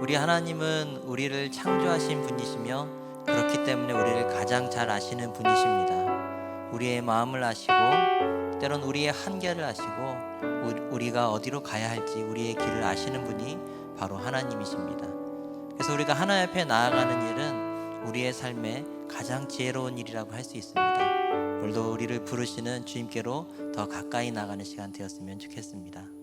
우리 하나님은 우리를 창조하신 분이시며 그렇기 때문에 우리를 가장 잘 아시는 분이십니다. 우리의 마음을 아시고 때론 우리의 한계를 아시고 우리가 어디로 가야 할지 우리의 길을 아시는 분이 바로 하나님이십니다. 그래서 우리가 하나 옆에 나아가는 일은 우리의 삶에 가장 지혜로운 일이라고 할 수 있습니다. 오늘도 우리를 부르시는 주님께로 더 가까이 나가는 시간 되었으면 좋겠습니다.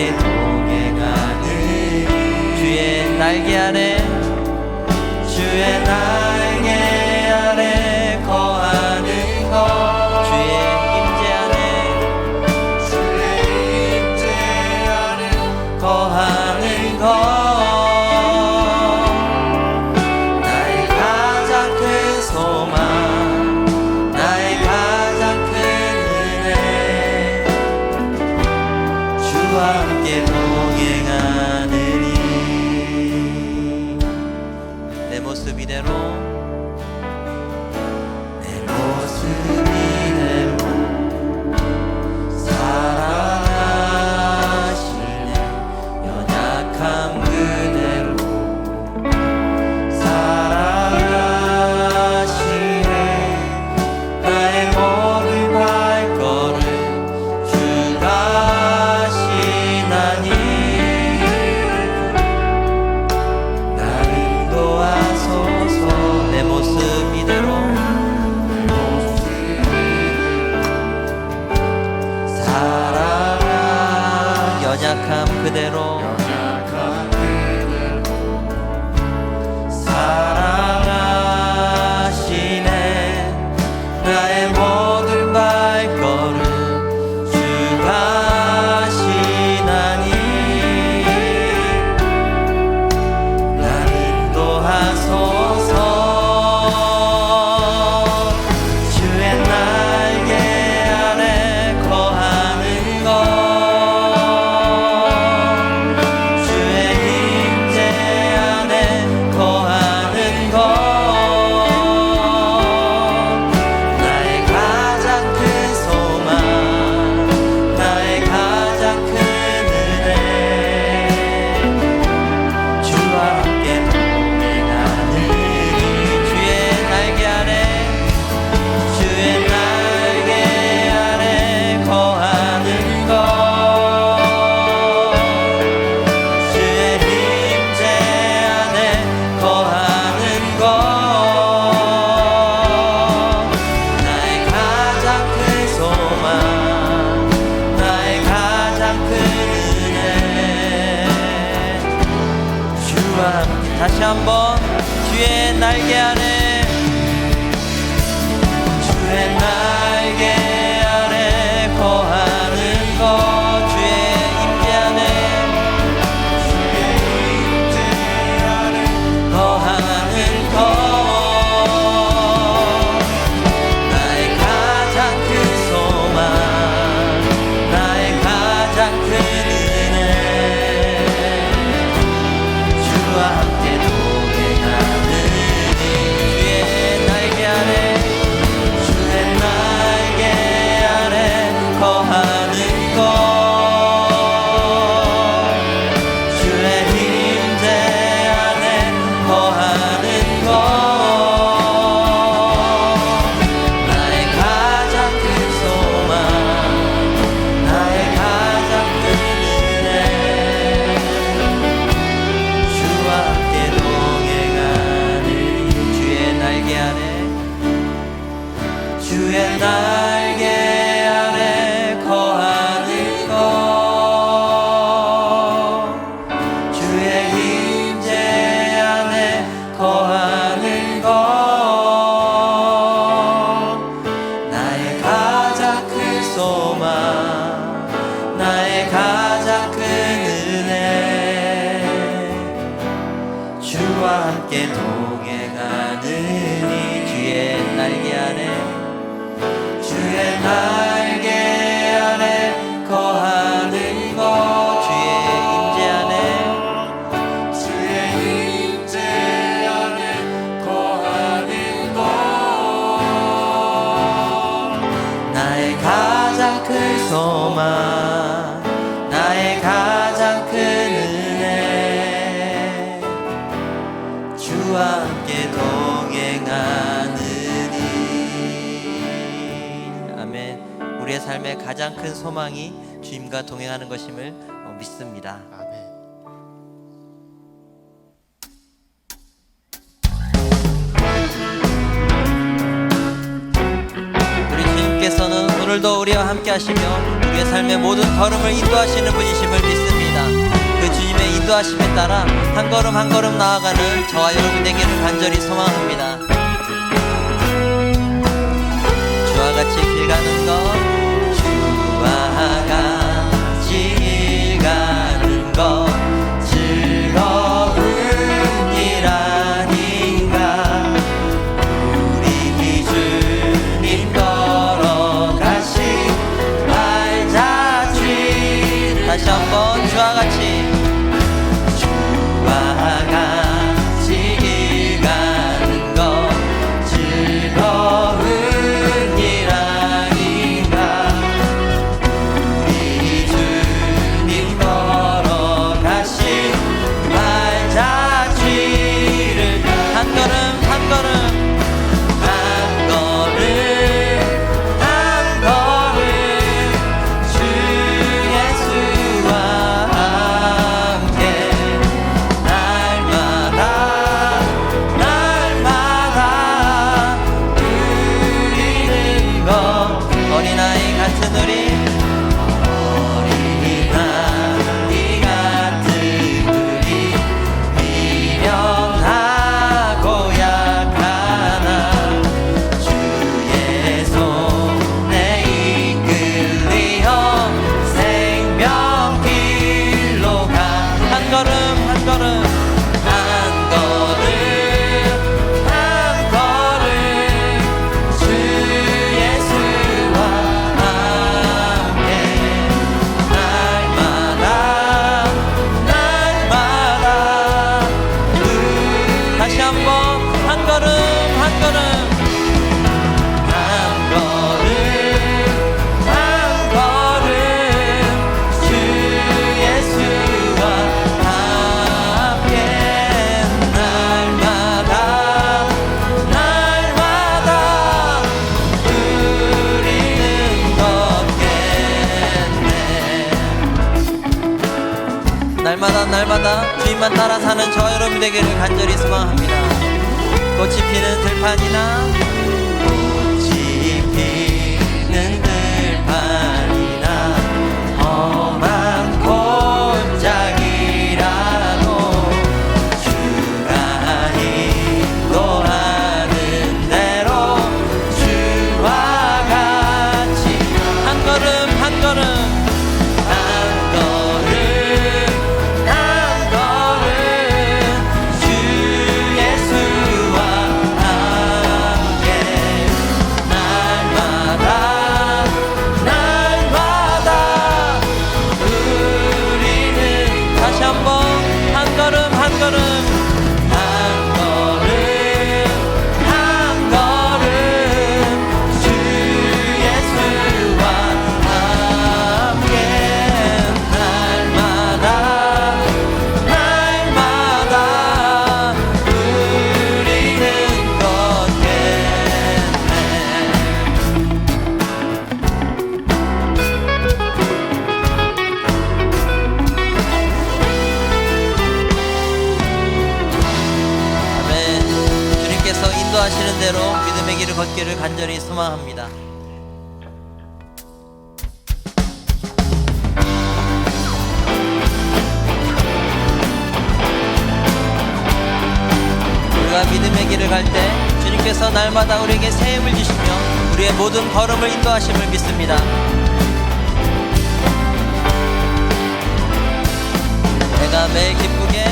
내게 동행하는. 주의 날개 아래 가장 큰 소망이 주님과 동행하는 것임을 어, 믿습니다 아멘 우리 주님께서는 오늘도 우리와 함께 하시며 우리의 삶의 모든 걸음을 인도하시는 분이심을 믿습니다. 그 주님의 인도하심에 따라 한 걸음 한 걸음 나아가는 저와 여러분 되기를 간절히 소망합니다. 주와 같이 길 가는 것 주님만 따라 사는 저와 여러분 되기를 간절히 소망합니다. 꽃이 피는 들판이나 걷기를 간절히 소망합니다. 우리가 믿음의 길을 갈 때 주님께서 날마다 우리에게 새 힘을 주시며 우리의 모든 걸음을 인도하심을 믿습니다. 내가 매일 기쁘게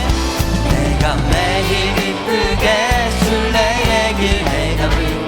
내가 매일 기쁘게 순례의 길 내가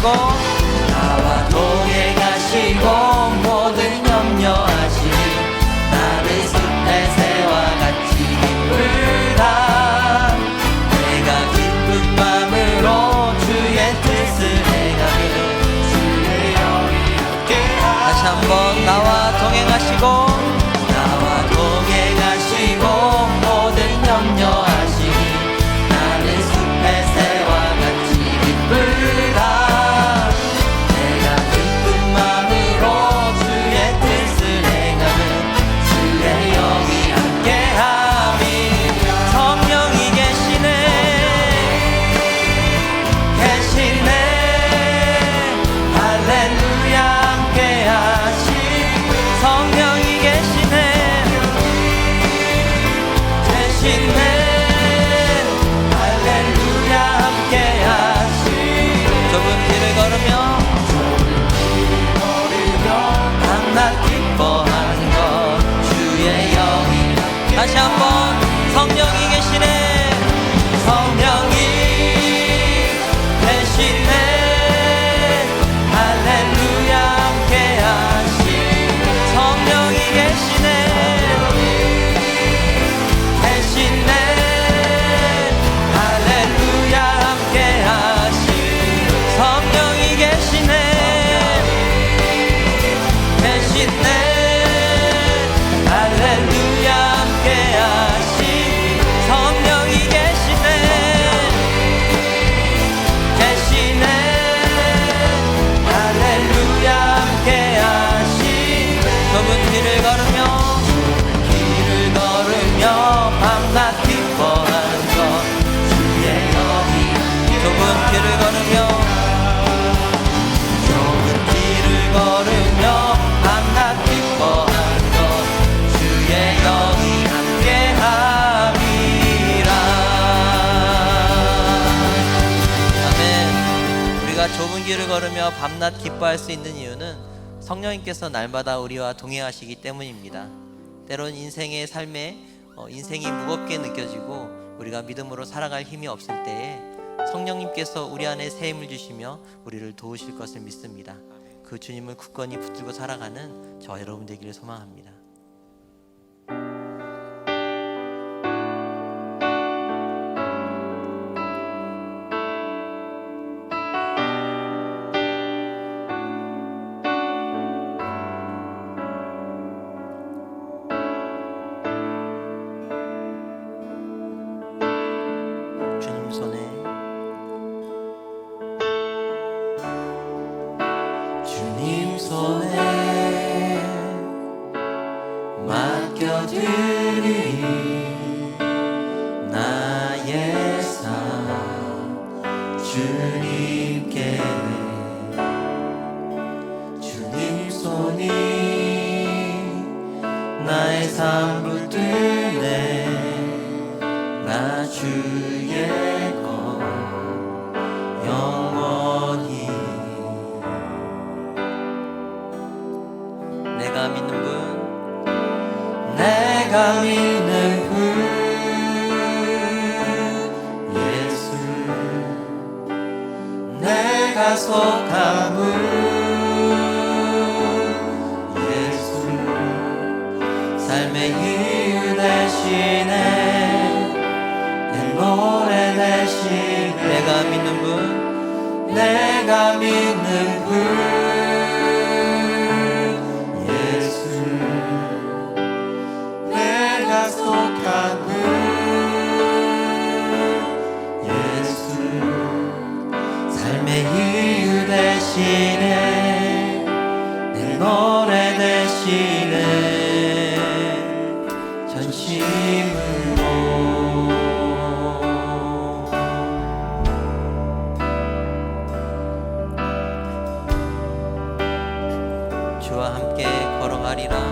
이거. 길을 걸으며 밤낮 기뻐할 수 있는 이유는 성령님께서 날마다 우리와 동행하시기 때문입니다. 때론 인생의 삶에 어, 인생이 무겁게 느껴지고 우리가 믿음으로 살아갈 힘이 없을 때에 성령님께서 우리 안에 새 힘을 주시며 우리를 도우실 것을 믿습니다. 그 주님을 굳건히 붙들고 살아가는 저 여러분 되기를 소망합니다. Jesus. 분 예수 삶의 이유 대신에 내 노래 대신 내가 믿는 분 내가 믿는 분 대신에 내 노래 대신에 전심으로 주와 함께 걸어가리라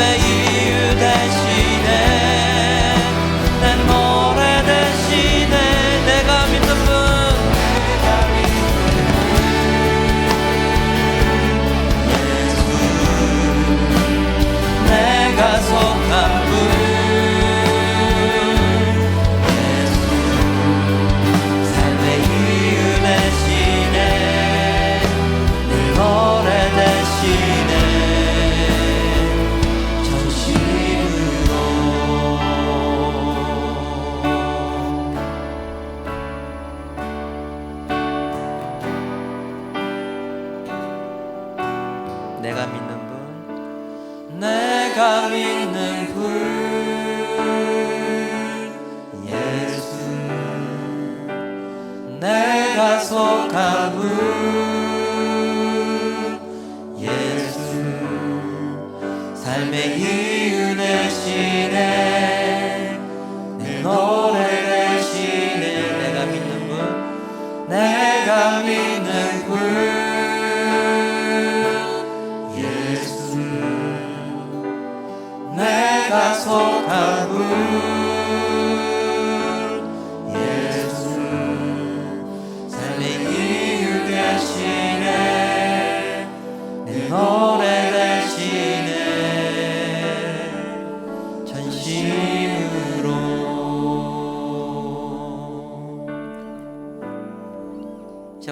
삶 내가 믿는 분? 내가 믿는 분. 예수. 내가 속한 분. 예수. 삶의 이유 대신에 내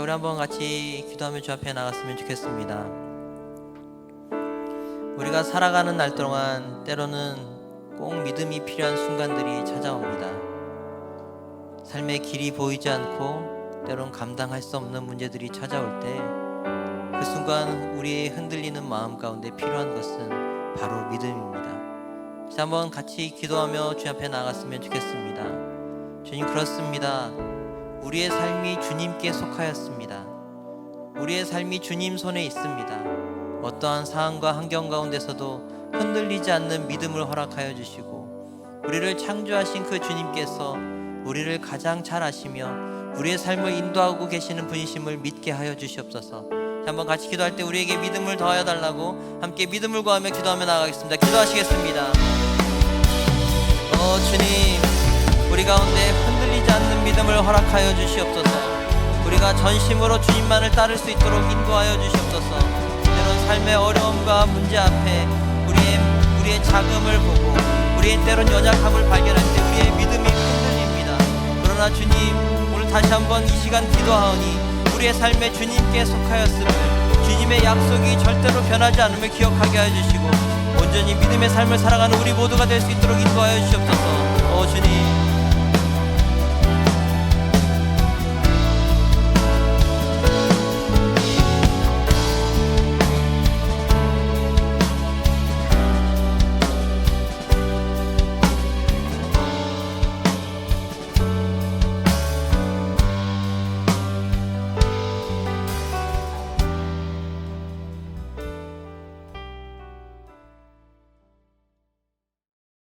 우리 한번 같이 기도하며 주 앞에 나갔으면 좋겠습니다. 우리가 살아가는 날 동안 때로는 꼭 믿음이 필요한 순간들이 찾아옵니다 삶의 길이 보이지 않고 때론 감당할 수 없는 문제들이 찾아올 때 그 순간 우리의 흔들리는 마음 가운데 필요한 것은 바로 믿음입니다. 자, 한번 같이 기도하며 주 앞에 나갔으면 좋겠습니다. 주님 그렇습니다. 우리의 삶이 주님께 속하였습니다. 우리의 삶이 주님 손에 있습니다. 어떠한 상황과 환경 가운데서도 흔들리지 않는 믿음을 허락하여 주시고 우리를 창조하신 그 주님께서 우리를 가장 잘 아시며 우리의 삶을 인도하고 계시는 분이심을 믿게 하여 주시옵소서. 자, 한번 같이 기도할 때 우리에게 믿음을 더하여 달라고 함께 믿음을 구하며 기도하며 나가겠습니다. 기도하시겠습니다. 어 주님 우리 가운데 흔들리지 않는 믿음을 허락하여 주시옵소서. 우리가 전심으로 주님만을 따를 수 있도록 인도하여 주시옵소서. 때론 삶의 어려움과 문제 앞에 우리의 자금을 보고 우리의 때론 연약함을 발견할 때 우리의 믿음이 흔들립니다. 그러나 주님 오늘 다시 한번 이 시간 기도하오니 우리의 삶에 주님께 속하였음을 주님의 약속이 절대로 변하지 않음을 기억하게 하여 주시고 온전히 믿음의 삶을 살아가는 우리 모두가 될 수 있도록 인도하여 주시옵소서. 오 주님